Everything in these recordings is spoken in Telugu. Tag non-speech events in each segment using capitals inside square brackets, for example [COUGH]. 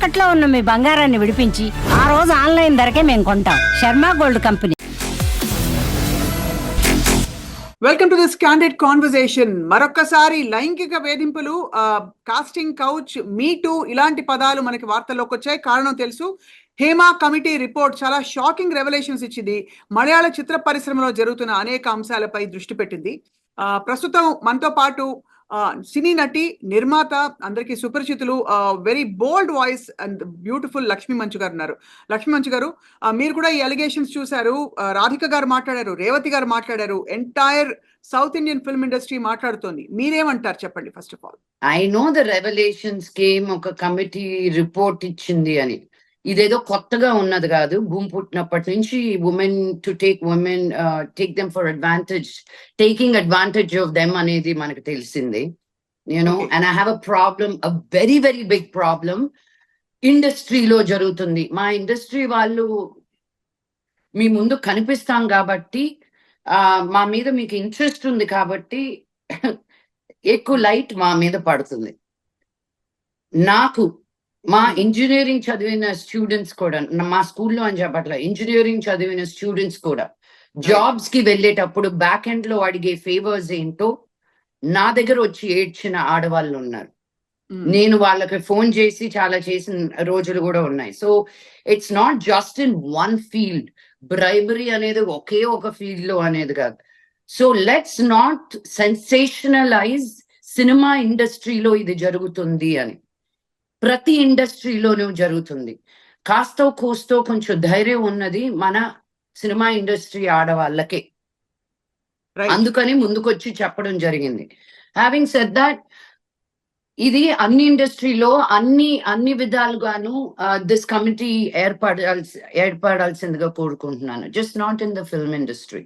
తాకట్లో ఉన్న మీ బంగారాన్ని విడిపించి ఆ రోజు ఆన్లైన్ ధరకే మేము కొంటాం. Sharma gold company. Welcome to this candid conversation మరొకసారి లైంగిక వేధింపులు కాస్టింగ్ కౌచ్ మీ టూ ఇలాంటి పదాలు మనకి వార్తల్లోకి వచ్చాయి. కారణం తెలుసు హేమా కమిటీ రిపోర్ట్ చాలా షాకింగ్ రెవల్యూషన్స్ ఇచ్చింది. మలయాళ చిత్ర పరిశ్రమలో జరుగుతున్న అనేక అంశాలపై దృష్టి పెట్టింది. ప్రస్తుతం మనతో పాటు సినీ నటి నిర్మాత అందరికీ సుపరిచితులు very bold voice and beautiful Lakshmi Manchu garu ఉన్నారు. లక్ష్మీ మంచు గారు మీరు కూడా ఈ అలిగేషన్స్ చూశారు రాధిక గారు మాట్లాడారు రేవతి గారు మాట్లాడారు entire south Indian film industry మాట్లాడుతోంది. మీరేమంటారు చెప్పండి first of all I know the revelations came ఒక కమిటీ రిపోర్ట్ ఇచ్చింది అని. ఇదేదో కొత్తగా ఉన్నది కాదు. భూమి పుట్టినప్పటి నుంచి women to take women take them for advantage taking advantage of them అనేది మనకు తెలిసింది. You know Okay. And I have a problem a very very big problem ఇండస్ట్రీలో జరుగుతుంది. మా ఇండస్ట్రీ వాళ్ళు మీ ముందు కనిపిస్తాం కాబట్టి మా మీద మీకు ఇంట్రెస్ట్ ఉంది కాబట్టి [LAUGHS] ఎక్కువ లైట్ మా మీద పడుతుంది. నాకు మా ఇంజనీరింగ్ చదివిన స్టూడెంట్స్ కూడా మా స్కూల్లో అని చెప్పట్ల ఇంజనీరింగ్ చదివిన స్టూడెంట్స్ కూడా జాబ్స్కి వెళ్ళేటప్పుడు బ్యాక్ ఎండ్లో అడిగే ఫేవర్స్ ఏంటో నా దగ్గర వచ్చి ఏడ్చిన ఆడవాళ్ళు ఉన్నారు. నేను వాళ్ళకి ఫోన్ చేసి చాలా చేసిన రోజులు కూడా ఉన్నాయి. So it's not just in one field bribery అనేది ఒకే ఒక ఫీల్డ్లో అనేది కాదు. So let's not sensationalize cinema ఇండస్ట్రీలో ఇది జరుగుతుంది అని. ప్రతి ఇండస్ట్రీలోనూ జరుగుతుంది. కాస్తో కోస్తో కొంచెం ధైర్యం ఉన్నది మన సినిమా ఇండస్ట్రీ ఆడవాళ్ళకే. అందుకని ముందుకొచ్చి చెప్పడం జరిగింది. హ్యావింగ్ సెడ్ దట్ ఇది అన్ని ఇండస్ట్రీలో అన్ని అన్ని విధాలుగాను దిస్ కమిటీ ఏర్పడాల్సి ఏర్పడాల్సిందిగా కోరుకుంటున్నాను. Just not in the film industry.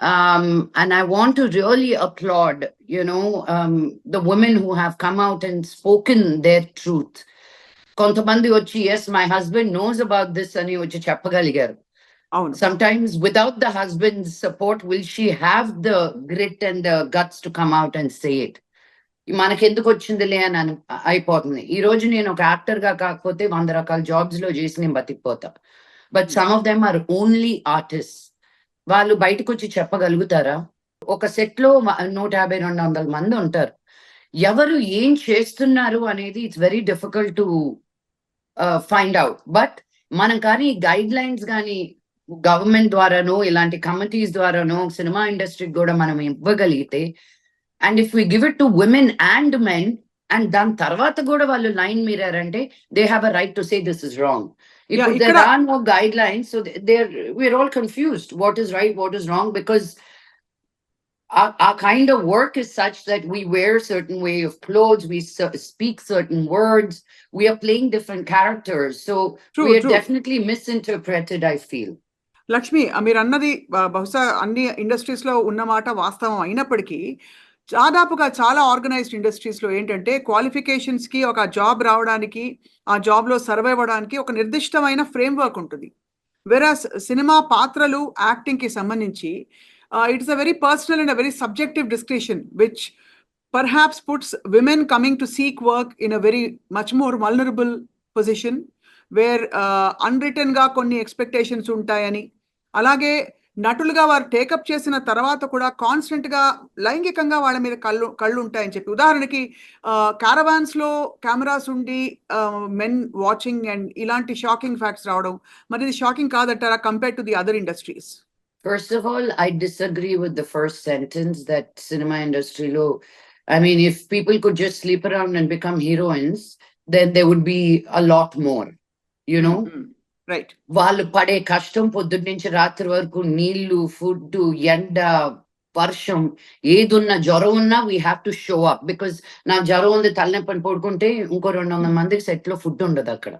um, and I want to really applaud, you know, um, the women who have come out and spoken their truth. కొంతమంది వచ్చి yes my husband knows about this అని వచ్చి చెప్పగలిగారు అవును sometimes without the husband's support will she have the grit and the guts to come out and say it మనకెందుకు వచ్చిందిలే అని అను- అయిపోతుంది ఈ రోజు నేను ఒక యాక్టర్ గా కాకపోతే వంద రకాల జాబ్స్ లో చేసి నేను బతికిపోతా but some of them are only artist వాళ్ళు బయటకు వచ్చి చెప్పగలుగుతారా? ఒక సెట్లో నూట యాభై రెండు వందల మంది ఉంటారు. ఎవరు ఏం చేస్తున్నారు అనేది it's very difficult to find out. But మనం కానీ గైడ్ లైన్స్ కానీ గవర్నమెంట్ ద్వారానో ఇలాంటి కమిటీస్ ద్వారానో సినిమా ఇండస్ట్రీకి కూడా మనం ఇవ్వగలిగితే and if we give it to women and men and దాని తర్వాత కూడా వాళ్ళు line మీరారంటే they have a right to say this is wrong. ఇప్పుడు ఇక్కడ- there are no guidelines so they- they're we're all confused what is right what is wrong because our, our kind of work is such that we wear certain way of clothes we cer- speak certain words we are playing different characters so True, we are true. definitely misinterpreted i feel Lakshmi ఆ, మీరు అన్నది ఆ, బహుశా అన్ని ఇండస్ట్రీస్ లో ఉన్న మాట వాస్తవం అయినప్పటికీ దాదాపుగా చాలా ఆర్గనైజ్డ్ ఇండస్ట్రీస్లో ఏంటంటే క్వాలిఫికేషన్స్కి ఒక జాబ్ రావడానికి ఆ జాబ్లో సర్వ్ అవ్వడానికి ఒక నిర్దిష్టమైన ఫ్రేమ్ వర్క్ ఉంటుంది. వెరాస్ సినిమా పాత్రలు యాక్టింగ్కి సంబంధించి it's a very personal and a very subjective discretion which perhaps puts women coming to seek work in a very much more vulnerable position where అన్రిటన్గా కొన్ని ఎక్స్పెక్టేషన్స్ ఉంటాయని అలాగే నటులుగా వారు టేకప్ చేసిన తర్వాత కూడా కాన్స్టెంట్గా లైంగికంగా వాళ్ళ మీద కళ్ళు కళ్ళు ఉంటాయని చెప్పి. ఉదాహరణకి కారవాన్స్లో కెమెరాస్ ఉండి మెన్ వాచింగ్ అండ్ ఇలాంటి షాకింగ్ ఫ్యాక్ట్స్ రావడం. మరి ఇది షాకింగ్ కాదంటారా compare to the other industries first of all I disagree with the first sentence that cinema ఇండస్ట్రీలో I mean if people could just sleep around and become heroines then they would be a lot more you know right వాళ్ళు పడే కష్టం పొద్దున్న నుంచి రాత్రి వరకు నీళ్ళు ఫుడ్ ఎండ వర్షం ఏదున్నా జ్వరం ఉన్నా we have to show up because నా జ్వరం ఉంది తలనొప్పి అని పడుకుంటే ఇంకో రెండు వందల మందికి సెట్లో ఫుడ్ ఉండదు అక్కడ.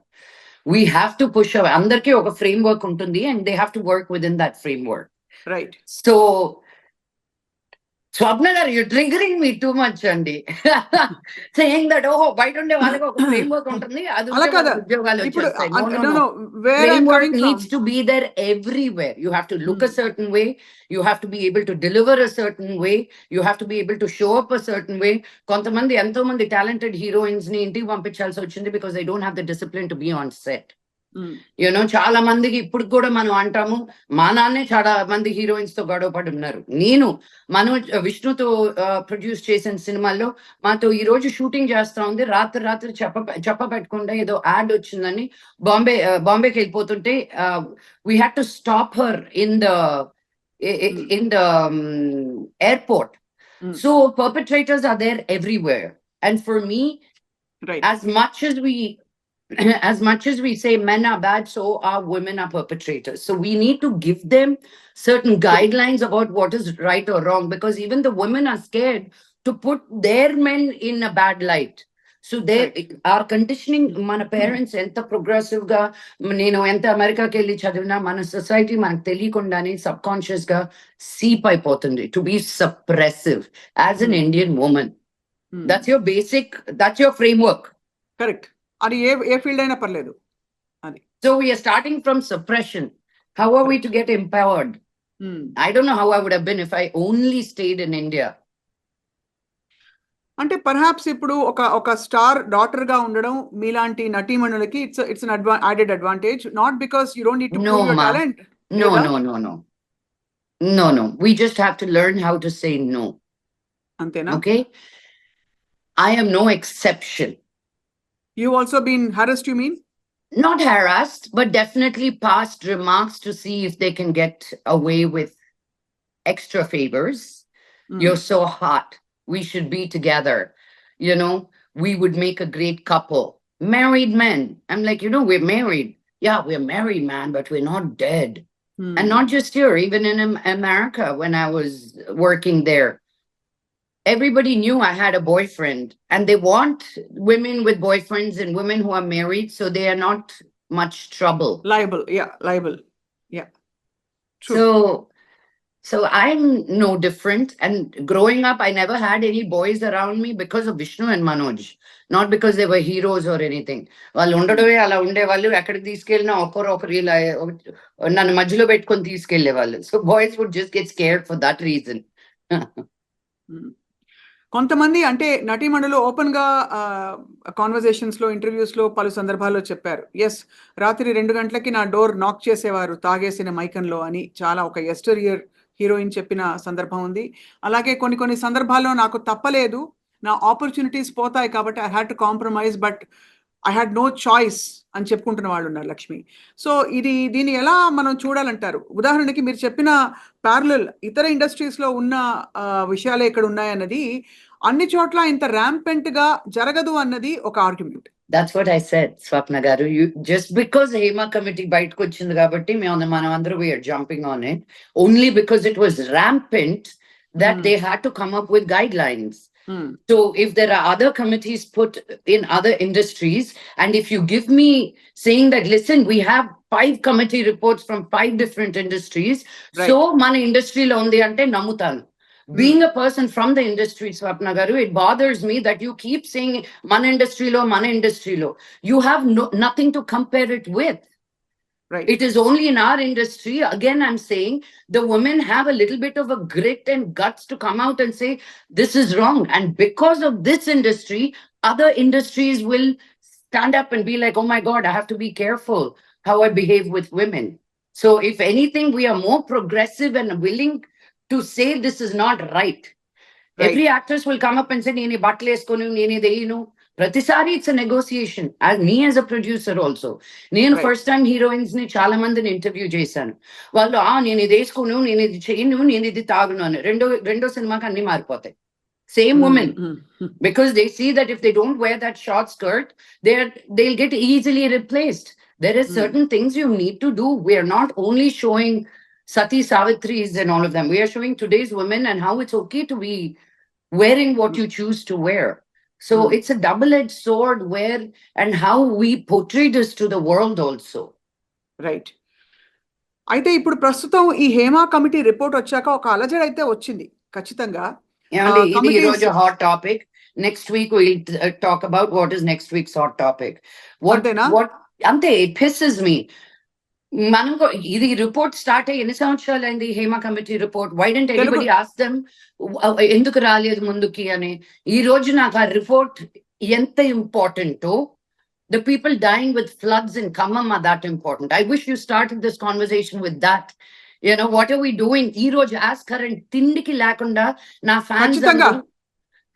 వీ హ్యావ్ టు పుష్ అందరికీ ఒక ఫ్రేమ్ వర్క్ ఉంటుంది and they have to work with in that framework right so Swapna garu you triggering me too much అండి సేయింగ్ దట్ ఓహో బయట ఉండే వాళ్ళకి ఒక ఫ్రేమ్ వర్క్ ఉంటుంది అది అలా ఉంటే కాదు. వాళ్ళకి ఉద్యోగాలు ఇప్పుడు వచ్చేస్తాయి No, no, no, no. no, where I'm framework coming from. needs to be there everywhere. You have to look a Hmm. certain way. You have to be able to deliver a certain way. You have to be able to show up a certain way. కొంతమంది ఎంతో మంది టాలెంటెడ్ హీరోయిన్స్ ని ఇంటికి పంపించాల్సి వచ్చింది because they don't have the discipline to be on set Mm. you know చాలా మందికి ఇప్పుడు కూడా మనం అంటాము మా నాన్నే చాలా మంది హీరోయిన్స్తో గొడవ పడి ఉన్నారు నేను మనోజ్ విష్ణుతో ప్రొడ్యూస్ చేసిన సినిమాల్లో మాతో ఈ రోజు షూటింగ్ చేస్తా ఉంది రాత్రి రాత్రి చెప్ప చెప్ప పెట్టకుండా ఏదో యాడ్ వచ్చిందని బాంబే బాంబేకి వెళ్ళిపోతుంటే we had to stop her in the. In the airport. So perpetrators are there everywhere and for me Right. as much as we [CLEARS THROAT] as much as we say men are bad so are women are perpetrators so we need to give them certain guidelines about what is right or wrong because even the women are scared to put their men in a bad light so they our conditioning మన పేరెంట్స్ ఎంత ప్రోగ్రెసివ్ గా నేను ఎంత అమెరికాకి వెళ్ళి చదివినా మన సొసైటీ మనకు తెలియకుండానే సబ్ కాన్షియస్ గా సీప్ అయిపోతుంది to be suppressive as an Hmm. Indian women Mm. that's your basic that's your framework correct అది ఏ ఏ ఫీల్డ్ అయినా పర్లేదు we are starting from suppression how are we to get empowered Mm. i don't know how i would have been if i only stayed in india అంటే పర్హాప్స్ ఇప్పుడు ఒక ఒక స్టార్ డాటర్గా ఉండడం మీలాంటి నటీమణులకి it's it's an added advantage not because you don't need to prove your. Talent no Yoga? no no no no no we just have to learn how to say no అంతేనా okay i am no exception You've also been harassed, you mean? Not harassed, but definitely passed remarks to see if they can get away with extra favors. Mm. You're so hot. We should be together. You know, we would make a great couple. Married men. I'm like, you know, we're married. Yeah, we're married, man, but we're not dead. Mm. And not just here, even in America when I was working there Everybody knew I had a boyfriend, and they want women with boyfriends and women who are married, so they are not much trouble. Liable yeah liable yeah True. So, so I'm no different. And growing up, I never had any boys around me because of Vishnu and Manoj, not because they were heroes or anything. వాళ్ళు ఉండడమే అలా ఉండేవాళ్ళు ఎక్కడికి తీసుకెళ్ళినా ఒకరు ఒకరు ఇలా నన్ను మధ్యలో పెట్టుకొని తీసుకెళ్లేవాళ్ళు so boys would just get scared for that reason కొంతమంది అంటే నటీమణులు ఓపెన్గా కాన్వర్జేషన్స్లో ఇంటర్వ్యూస్లో పలు సందర్భాల్లో చెప్పారు. ఎస్ రాత్రి రెండు గంటలకి నా డోర్ నాక్ చేసేవారు తాగేసిన మైకంలో అని చాలా ఒక ఎస్టర్ ఇయర్ హీరోయిన్ చెప్పిన సందర్భం ఉంది. అలాగే కొన్ని కొన్ని సందర్భాల్లో నాకు తప్పలేదు. నా ఆపర్చునిటీస్ పోతాయి కాబట్టి I had to compromise but I had no choice అని చెప్పుకుంటున్న వాళ్ళు ఉన్నారు లక్ష్మి. సో ఇది దీన్ని ఎలా మనం చూడాలంటారు? ఉదాహరణకి మీరు చెప్పిన ప్యారలల్ ఇతర ఇండస్ట్రీస్లో ఉన్న విషయాలే ఇక్కడ ఉన్నాయన్నది అన్ని చోట్ల ఇంత ర్యాంపెంట్గా జరగదు అన్నది ఒక argument that's what I said Swapna garu. Just because Hema committee బయటకు వచ్చింది కాబట్టి మేము మనం అందరూ we are jumping on it only because it was rampant that. They had to come up with guidelines So if there are other committees put in other industries, and if you give me saying that, listen, we have five committee reports from five different industries, Right. so మన industry లో ఉంది అంటే నమ్ముతాను. Being a person from the industry, Swapna Garu, it bothers me that you keep saying మన industry లో, మన industry లో. You have no, nothing to compare it Right. It is only in our industry, again, I'm saying the women have a little bit of a grit and guts to come out and say, this is wrong. And because of this industry, other industries will stand up and be like, oh my God, I have to be careful how I behave with women. So, if anything, we are more progressive and willing to say this is not right. right. Every actress will come up and say, nee, nee, butler, you know, ప్రతిసారి it's negotiation me as a producer also నేను Right. ఫస్ట్ టైం హీరోయిన్స్ ని చాలా మందిని ఇంటర్వ్యూ చేశాను వాళ్ళు ఆ నేను ఇది వేసుకోను నేను ఇది చేయను నేను ఇది తాగును అని రెండో రెండో సినిమాకి అన్ని మారిపోతాయి same women because they see that if they don't wear that short skirt they're they'll get easily replaced there is Hmm. certain things you need to do we are not only showing sati savitris and all of them we are showing today's women and how it's okay to be wearing what you choose to wear so Hmm. it's a double-edged sword where and how we portray this to the world also right అయితే ఇప్పుడు ప్రస్తుతం ఈ హేమా కమిటీ రిపోర్ట్ వచ్చాక ఒక అలజడి అయితే వచ్చింది ఖచ్చితంగా ఏమండి ఇది ఈ committees- రోజు hot topic next week will talk about what is next week's hot topic what అంతేనా? వాట్ అంతే పిస్సెస్ మీ మనం ఇది రిపోర్ట్ స్టార్ట్ అయ్యి ఎన్ని సంవత్సరాలు అయింది Hema committee report why didn't Telugu- anybody ask them ఎందుకు రాలేదు ముందుకి అని? ఈ రోజు నాకు ఆ రిపోర్ట్ ఎంత ఇంపార్టెంటో the people dying with floods in Khammam are that important I wish you start this conversation with that you know what are we doing ఈ రోజు యాజ్ కరెంట్ తిండికి లేకుండా నా ఫ్యాన్స్.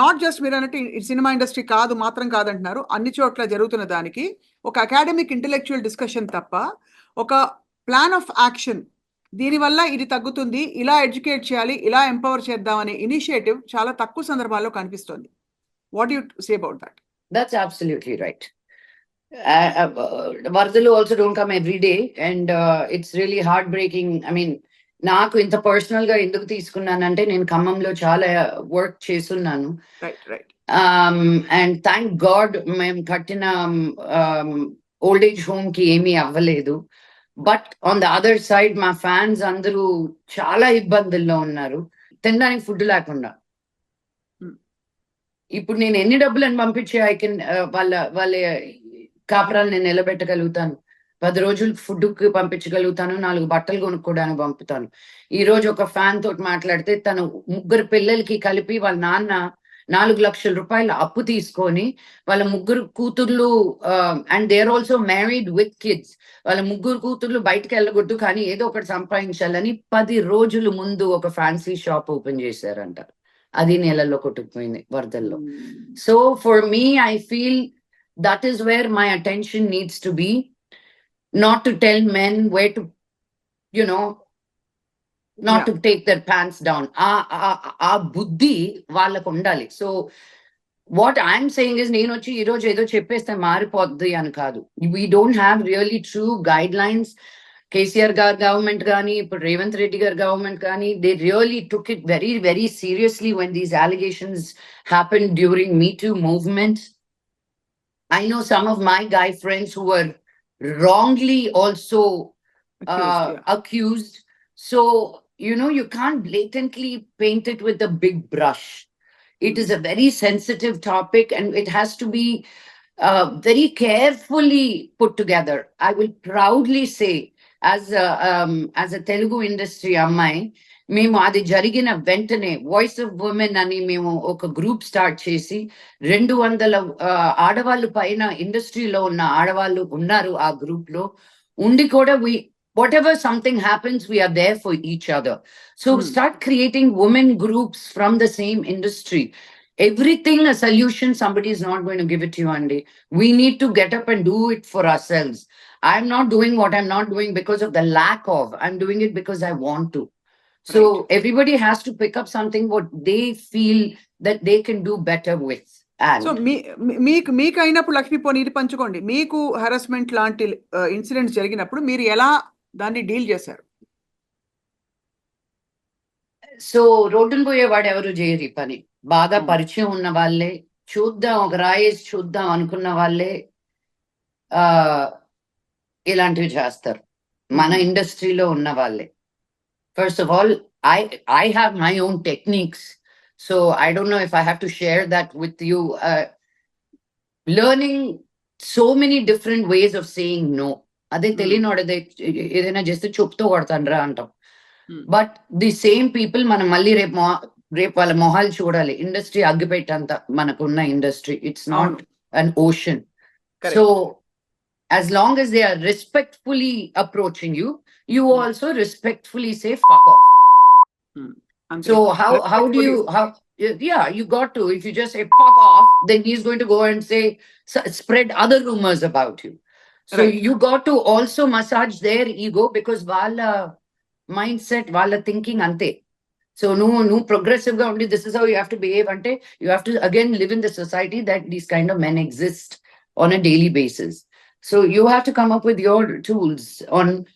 నాట్ జస్ట్ మీరు అన్నట్టు సినిమా ఇండస్ట్రీ కాదు మాత్రం కాదంటున్నారు. అన్ని చోట్ల జరుగుతున్న దానికి ఒక అకాడమిక్ ఇంటలెక్చువల్ డిస్కషన్ తప్ప ఒక ప్లాన్ ఆఫ్ యాక్షన్ దీనివల్ల ఇది తగ్గుతుంది. ఇలా ఎడ్యుకేట్ చేయాలి ఇలా ఎంపవర్ చేద్దాం అనే ఇనిషియేటివ్ చాలా తక్కువ సందర్భాల్లో కనిపిస్తుంది. What you say about that that's absolutely right వరదలు also don't come every day and it's really heart breaking I mean నాకు ఇంత పర్సనల్గా ఎందుకు తీసుకున్నానంటే నేను ఖమ్మంలో చాలా వర్క్ చేస్తున్నాను. And thank god మేము కట్టిన ఓల్డ్ ఏజ్ హోమ్కి ఏమీ అవ్వలేదు. But on the other side మా ఫ్యాన్స్ అందరూ చాలా ఇబ్బందుల్లో ఉన్నారు. తినడానికి ఫుడ్ లేకుండా. Hmm. ఇప్పుడు నేను ఎన్ని డబ్బులను పంపించి ఐ కెన్ వాళ్ళ వాళ్ళ కాపురాలు నేను నిలబెట్టగలుగుతాను. పది రోజులు ఫుడ్కి పంపించగలుగుతాను నాలుగు బట్టలు కొనుక్కోవడానికి పంపుతాను. ఈ రోజు ఒక ఫ్యాన్ తోటి మాట్లాడితే తను ముగ్గురు పిల్లలకి కలిపి వాళ్ళ నాన్న నాలుగు లక్షల రూపాయల అప్పు తీసుకొని వాళ్ళ ముగ్గురు కూతుర్లు and there also married with kids వాళ్ళ ముగ్గురు కూతుర్లు బయటకు వెళ్ళగొద్దు కానీ ఏదో ఒకటి సంపాదించాలని పది రోజుల ముందు ఒక ఫ్యాన్సీ షాప్ ఓపెన్ చేశారంట. అది నెలలో కొట్టుకుపోయింది వరదల్లో. So for me I feel that is where my attention needs to be not to tell men way to you know not to take their pants down ఆ బుద్ధి వాళ్ళకు ఉండాలి so what I'm saying is నేను వచ్చి ఈ రోజు ఏదో చెప్పేస్తే మారిపోద్ది అని కాదు we don't have really true guidelines KCR garu government కానీ ఇప్పుడు రేవంత్ రెడ్డి గారు గవర్నమెంట్ కానీ they really took it very very seriously when these allegations happen during me too movement I know some of my guy friends who were wrongly also uh, accused, yeah. accused. So, you know, you can't blatantly paint it with a big brush. It is a very sensitive topic and it has to be uh, very carefully put together. I will proudly say, as a, um, as a Telugu industry, Ammai, మేము అది జరిగిన వెంటనే వాయిస్ ఆఫ్ ఉమెన్ అని మేము ఒక గ్రూప్ స్టార్ట్ చేసి రెండు వందల ఆడవాళ్ళు పైన ఇండస్ట్రీలో ఉన్న ఆడవాళ్ళు ఉన్నారు ఆ గ్రూప్లో. ఉండి కూడా we whatever something happens we are there for each other so. Start creating women groups from the same industry everything a solution somebody is not going give it you అండి we need to get up and do it for ourselves I'm not doing what I'm not doing because of the lack of I'm doing it because I want to So everybody has to pick up something what they feel that they can do better with. And so మీ మీకు మీకు అయినప్పుడు లక్ష్మీ పోనీ ఇది పంచుకోండి. మీకు హెరాస్మెంట్ లాంటి ఇన్సిడెంట్స్ జరిగినప్పుడు మీరు ఎలా దాన్ని డీల్ చేశారు? సో రోడ్డును పోయేవాడు ఎవరు చేయరు ఈ పని. బాగా Hmm. పరిచయం ఉన్న వాళ్ళే. చూద్దాం ఒక రాయేసి చూద్దాం అనుకున్న వాళ్ళే ఆ ఇలాంటివి చేస్తారు. మన Mhm. ఇండస్ట్రీలో ఉన్న వాళ్ళే. First of all I I have my own techniques so I don't know if I have to share that with you learning so many different ways of saying no అదే Hmm. తెలియనోడదే ఏదైనా చేస్తే చెప్తూ కొడతానరా అంటాం Hmm. But the same people మనం మళ్ళీ రేపు మొ- రేపు వాళ్ళ మొహాలు చూడాలి ఇండస్ట్రీ అగ్గిపెట్టంత మనకున్న industry it's not an ocean Correct. So as long as they are respectfully approaching you, you also respectfully say fuck off. Hmm. So how how do you how yeah you got to if you just say fuck off then he's going to go and say spread other rumors about you. So right. you got to also massage their ego because vala mindset vala thinking ante. So no no progressive only this is how you have to behave ante. You have to again live in the society that these kind of men exist on a daily basis. So you have to come up with your tools on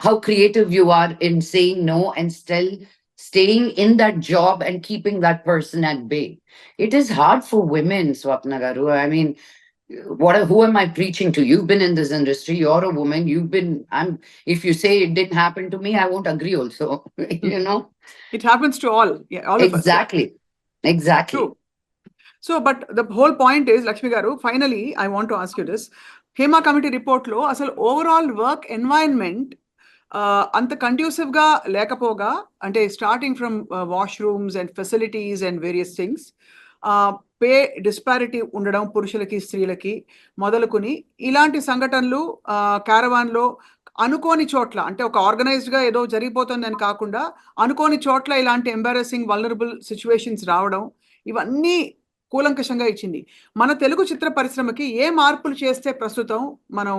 how creative you are in saying no and still staying in that job and keeping that person at bay. It is hard for women, Swapna Garu. I mean, what who am I preaching to? You've been in this industry. You're a woman. You've been. I'm. If you say it didn't happen to me, I won't agree. Also, [LAUGHS] you know, it happens to all. Yeah, all exactly. Us, yeah. Exactly. True. So, but the whole point is, Lakshmi Garu. Finally, I want to ask you this: Hema Committee report lo, asal overall work environment అంత కండ్యూసివ్గా లేకపోగా అంటే starting from washrooms and facilities and various things pay disparity ఉండడం పురుషులకి స్త్రీలకి మొదలుకొని ఇలాంటి సంఘటనలు క్యారవాన్లో అనుకోని చోట్ల అంటే ఒక ఆర్గనైజ్డ్గా ఏదో జరిగిపోతుందని కాకుండా అనుకోని చోట్ల ఇలాంటి ఎంబారసింగ్ వల్నరబుల్ సిచ్యువేషన్స్ రావడం ఇవన్నీ కూలంకషంగా ఇచ్చింది. మన తెలుగు చిత్ర పరిశ్రమకి ఏ మార్పులు చేస్తే ప్రస్తుతం మనం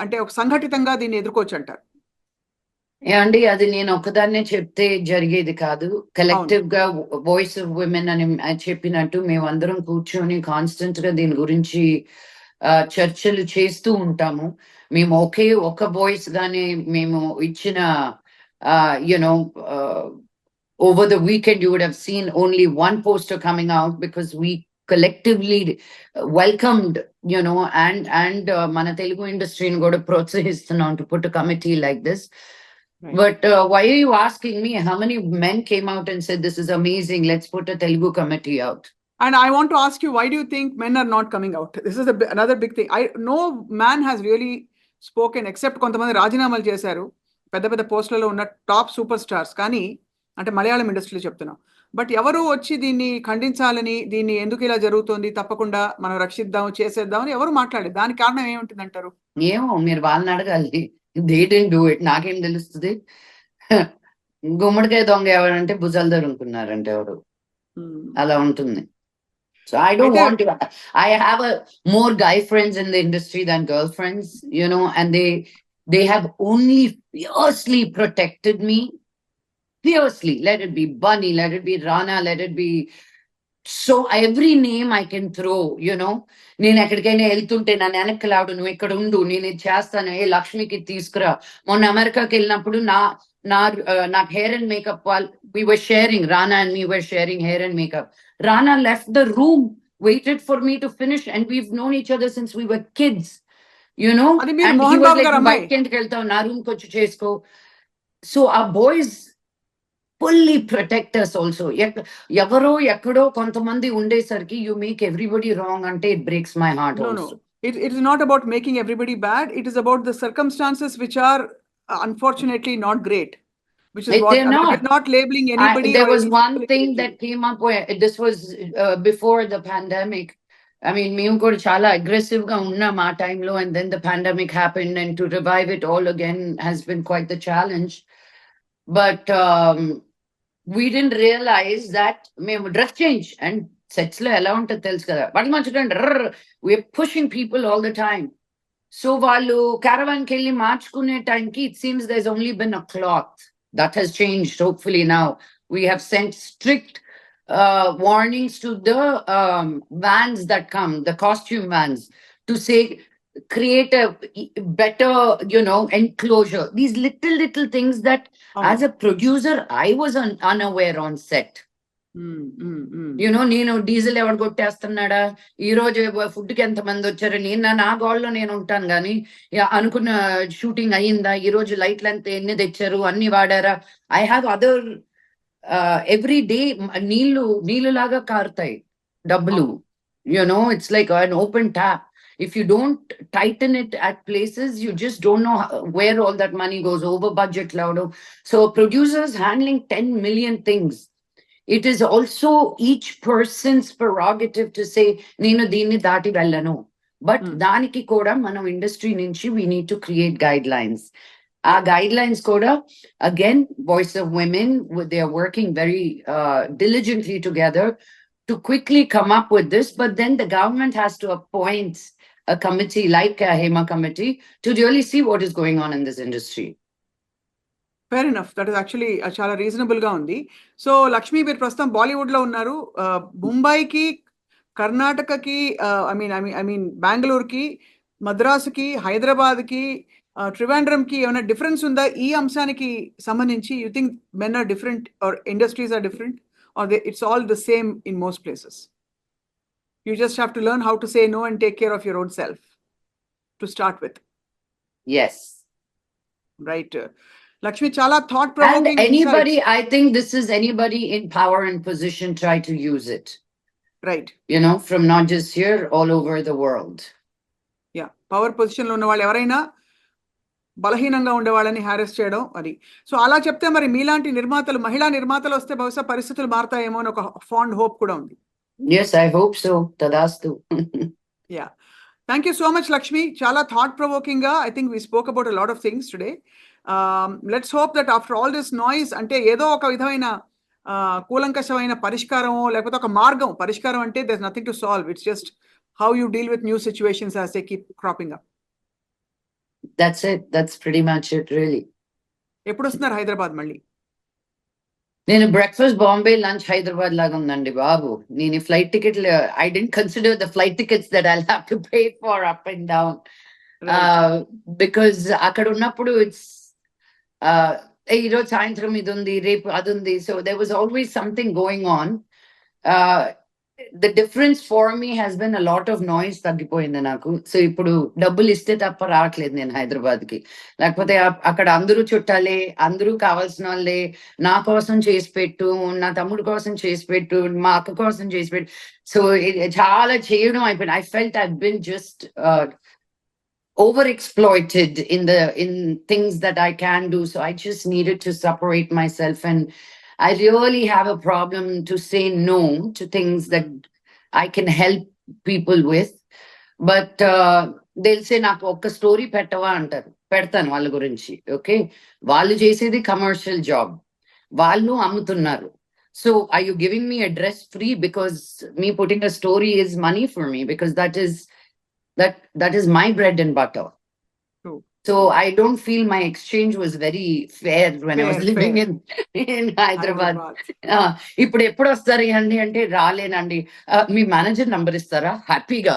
అంటే ఒక సంఘటితంగా దీన్ని ఎదుర్కోవచ్చు అంటారు. అండి అది నేను ఒకదాన్నే చెప్తే జరిగేది కాదు. కలెక్టివ్గా వాయిస్ ఆఫ్ ఉమెన్ అని చెప్పినట్టు మేము అందరం కూర్చొని కాన్స్టెంట్గా దీని గురించి చర్చలు చేస్తూ ఉంటాము. మేము ఒకే ఒక వాయిస్ గానే మేము ఇచ్చిన you know over the weekend you would have seen only one poster coming out because we collectively welcomed you know and and మన తెలుగు ఇండస్ట్రీని కూడా ప్రోత్సహిస్తున్నాం to put committee like this Right. but uh, why are you asking me how many men came out and said this is amazing let's put a telugu committee out And I want to ask you, why do you think men are not coming out? This is a, another big thing. I no man has really spoken except కొంతమంది రాజీనామాలు చేశారు పెద్ద పెద్ద పోస్టులలో ఉన్న టాప్ సూపర్ స్టార్స్ కానీ అంటే మలయాళం ఇండస్ట్రీలో చెప్తున్నాం బట్ ఎవరు వచ్చి దీన్ని ఖండించాలని దీన్ని ఎందుకు ఇలా జరుగుతుంది తప్పకుండా మనం రక్షిద్దాం చేసేద్దాం అని ఎవరు మాట్లాడలేదు దానికి కారణం ఏముంటుంది అంటారు ఏమో మీరు వాళ్ళని అడగాలి దే డెంట్ డూ ఇట్ నాకేం తెలుస్తుంది? [LAUGHS] గుమ్మడికాయ దొంగ ఎవరంటే భుజాలు దొరుకుతున్నారంటే ఎవరు. అలా ఉంటుంది. So I don't want I have a more guy friends in the industry than girl friends you know and they they have only fiercely protected me fiercely let it be Bunny let it be Rana let it be So every name I can throw you know నేను ఎక్కడికైనా వెళ్తుంటే నన్ను వెనక్కి లాడు నువ్వు ఇక్కడ ఉండు నేను ఇది చేస్తాను ఏ లక్ష్మికి తీసుకురా మొన్న అమెరికాకి వెళ్ళినప్పుడు నా నా ఆ, నాకు హెయిర్ అండ్ మేకప్ వాళ్ళు we were sharing, Rana and me were sharing hair and makeup. Rana left the room, waited for me to finish, and we've known each other since we were kids. You know? అది మీరు And he Mohan was Babu like, గారు అమ్మాయి. బయటికి ఎందుకు వెళ్తావు నా రూమ్ వచ్చి చేసుకో సో ఆ boys fully protect us also ఎవరో ఎక్కడో కొంతమంది ఉండేసరికి యు మేక్ ఎవ్రీబడి రాంగ్ అంటే it breaks my heart No, no. Also It, it is not about making everybody bad. It is about the circumstances which are uh, unfortunately not great. Which is They- what they're I mean, not. it's not labeling I, anybody. there or was any one people thing individual. that came up where this was uh, before the pandemic. I mean, మేము కూడా చాలా aggressive గా ఉన్నాం ఆ టైంలో and then the pandemic happened and to revive it all again has been quite the challenge. But um, we didn't realize that మేము dress change and sets లో ఎలా ఉంటుంది తెలుసు కదా బట్టలు మార్చుకోండి we're pushing people all the time. So వాళ్ళు caravan కి వెళ్ళి మార్చుకునే టైంకి it seems there's only been a cloth. That has changed, hopefully now. We have sent strict uh, warnings to the um, vans that come, the costume vans, to say, create a e- better, you know, enclosure. These little, little things that Oh. as a producer, I was un- unaware on set. Mm, mm, mm. You know నేను డీజిల్ ఎవడు కొట్టేస్తున్నాడా? ఈ రోజు ఫుడ్కి ఎంత మంది వచ్చారు? నేను నా- నా గోల్లో నేను ఉంటాను కానీ అనుకున్న షూటింగ్ అయ్యిందా ఈ రోజు లైట్లు ఎంత ఎన్ని తెచ్చారు? అన్ని వాడారా? I have other every day నీళ్ళు నీళ్ళు లాగా కారుతాయి. డబ్బులు. You know it's like an open tap If you don't tighten it at places you just don't know where all that money goes over budget లావడం so producers handling ten million things it is also each person's prerogative to say నేను దీన్ని దాటి వెళ్ళను బట్ Hmm. దానికి కూడా మనం ఇండస్ట్రీ నుంచి we need to create guidelines ఆ గైడ్ లైన్స్ కూడా again voice of women they are working very uh, diligently together to quickly come up with this but then the government has to appoint a committee like a HEMA committee to really see what is going on in this industry fair enough that is actually చాలా రీజనబుల్ గా ఉంది సో లక్ష్మి మీరు ప్రస్తుతం బాలీవుడ్ లో ఉన్నారు ఆ, ముంబైకి కర్ణాటకకి I mean I mean I mean బెంగళూరుకి మద్రాసుకి హైదరాబాద్కి ట్రివాండ్రంకి ఏమైనా డిఫరెన్స్ ఉందా ఈ అంశానికి సంబంధించి you think men are different are industries are different are they it's all the same in most places you just have to learn how to say no and take care of your own self to start with yes right Lakshmi చాలా thought And provoking anybody, I think this is anybody in power and position try to use it, right you know, from not just here, all over the world. Yeah power పొజిషన్లో ఉన్న వాళ్ళు ఎవరైనా బలహీనంగా ఉండే వాళ్ళని హ్యారెస్ చేయడం అది సో అలా చెప్తే మరి మీలాంటి నిర్మాతలు మహిళా నిర్మాతలు వస్తే బహుశా పరిస్థితులు మారతాయేమో అని ఒక ఫాండ్ హోప్ కూడా ఉంది Yes, I hope so. Tadastu. Thank you so much Lakshmi చాలా thought ప్రొవోకింగ్గా I think we spoke about a lot of things today let's hope that after all this noise అంటే ఏదో ఒక విధమైన ఆ, కూలంకషమైన పరిష్కారమో లేకపోతే ఒక మార్గం పరిష్కారం అంటే there nothing to solve it's just how you deal with new situations as they keep cropping up That's it. That's pretty much it, really. ఎప్పుడు వస్తున్నారు హైదరాబాద్ మళ్ళీ నేను బ్రేక్ఫాస్ట్ బాంబే లంచ్ హైదరాబాద్ లాగా ఉందండి బాబు. నేను flight ticket I didn't consider the flight tickets that I have to pay for up and down because అక్కడ ఉన్నప్పుడు ఇట్స్ ఈరోజు సాయంత్రం ఇది ఉంది రేపు అది ఉంది. So there was always something going on The difference for me has been a lot of noise తగ్గిపోయింది నాకు సో ఇప్పుడు డబ్బులు ఇస్తే తప్ప రావట్లేదు నేను హైదరాబాద్ కి లేకపోతే అ- అక్కడ అందరూ చుట్టాలే అందరూ కావాల్సిన వాళ్ళే నా కోసం చేసి పెట్టు నా తమ్ముడు కోసం చేసి పెట్టు మా అక్క కోసం చేసి పెట్టు సో చాలా చేయడం అయిపోయింది I felt I been just over exploited in the in things that I can do. So I just needed to separate myself and I really have a problem to say no to things that I can help people with. But uh, they'll say నాకు ఒక్క స్టోరీ పెట్టవా అంటారు పెడతాను వాళ్ళ గురించి ఓకే వాళ్ళు చేసేది కమర్షియల్ జాబ్ వాళ్ళు అమ్ముతున్నారు so I you giving me address free because me putting a story is money for me because that is that that is my bread and butter. So I don't feel my exchange was very fair when I was Fair, living fair. in in Hyderabad. Ah, ఇప్పుడు ఎప్పుడు వస్తారు అండి అంటే రాలేనండి. Ah, మీ మేనేజర్ నంబర్ ఇస్తారా? హ్యాపీగా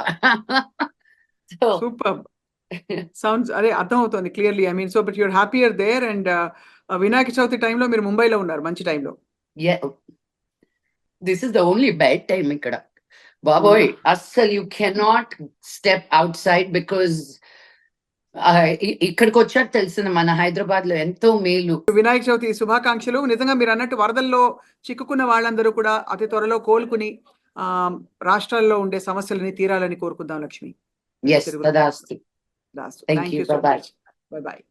సో సూపర్ సౌండ్స్ అదే అర్థం అవుతుంది clearly I mean so but you're happier there and Vinayaka Chavithi టైంలో మీరు ముంబైలో ఉన్నారు మంచి టైంలో this is the only bed time ఇక్కడ. బాబోయ్ అస్సలు you cannot step outside because ఇక్కడికి వచ్చాక తెలిసింది మన హైదరాబాద్లో ఎంతో మేలు. వినాయక చవితి శుభాకాంక్షలు. నిజంగా మీరు అన్నట్టు వరదల్లో చిక్కుకున్న వాళ్ళందరూ కూడా అతి త్వరలో కోలుకుని ఆ, రాష్ట్రాల్లో ఉండే సమస్యలని తీరాలని కోరుకుందాం లక్ష్మి. ఎస్ తదాస్తు. దాస్ Thank thank you. You so Bye-bye. Much bye bye